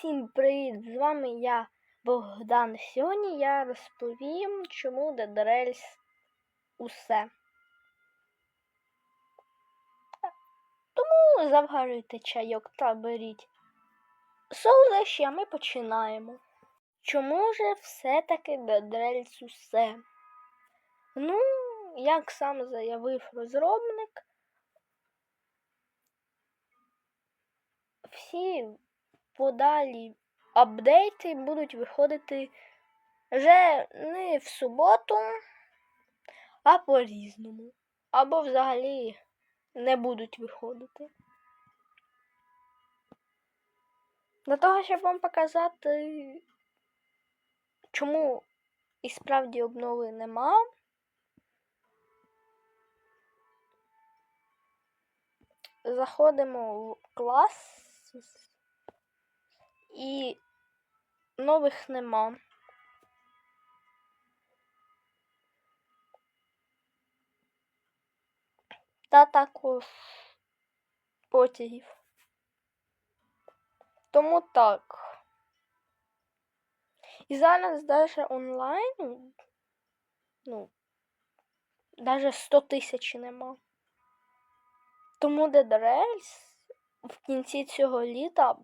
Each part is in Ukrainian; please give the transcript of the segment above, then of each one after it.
Всім привіт! З вами я, Богдан. Сьогодні я розповім, чому Rails усе. Тому заварюйте чайок та беріть солодощі, а ми починаємо. Чому же все-таки Rails усе? Ну, як сам заявив розробник, всі подалі апдейти будуть виходити вже не в суботу, а по-різному. Або взагалі не будуть виходити. Для того, щоб вам показати, чому і справді обнови нема. Заходимо в клас і нових нема. Та також потягів. Тому так. І зараз даже онлайн, ну, даже 100 тисяч нема. Тому Dead Rails в кінці цього літа,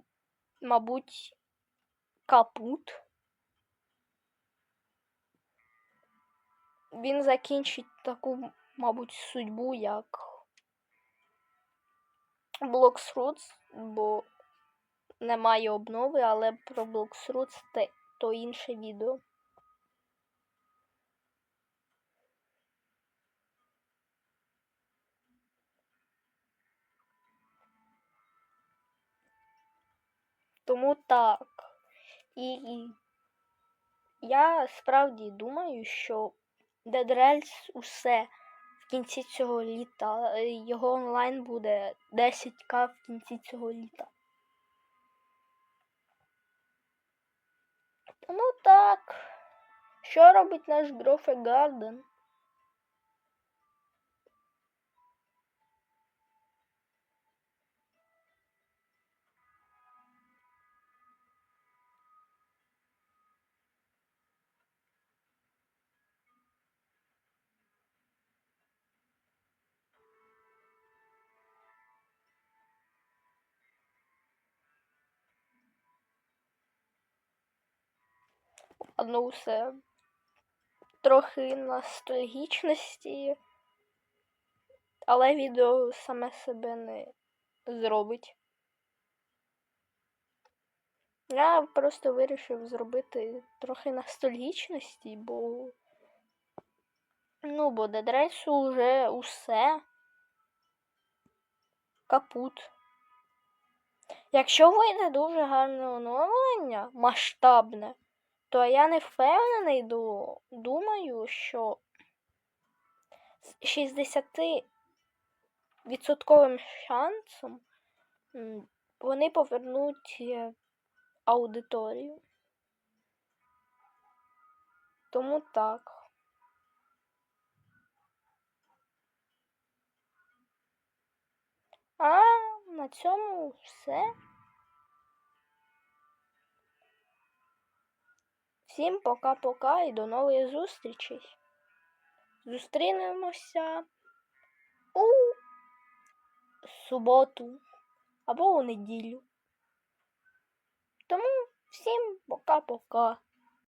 мабуть, капут. Він закінчить таку, мабуть, судьбу, як Blocks бо немає обнови, але про Blocks Roots то інше відео. Тому так. І, я справді думаю, що Dead Rails усе в кінці цього літа. е, Його онлайн буде 10к в кінці цього літа. Тому так. Що робить наш Грофе Гарден? Ну все трохи ностальгічності, але відео саме себе не зробить. Я просто вирішив зробити трохи ностальгічності, бо ну, бо Дедрейсу вже усе капут. Якщо вийде дуже гарне оновлення, масштабне, то я не впевнений, думаю, що з 60% шансом вони повернуть е, аудиторію. Тому так. А на цьому все. Всім пока-пока і до нових зустрічей. Зустрінемося у суботу або у неділю. Тому всім пока-пока.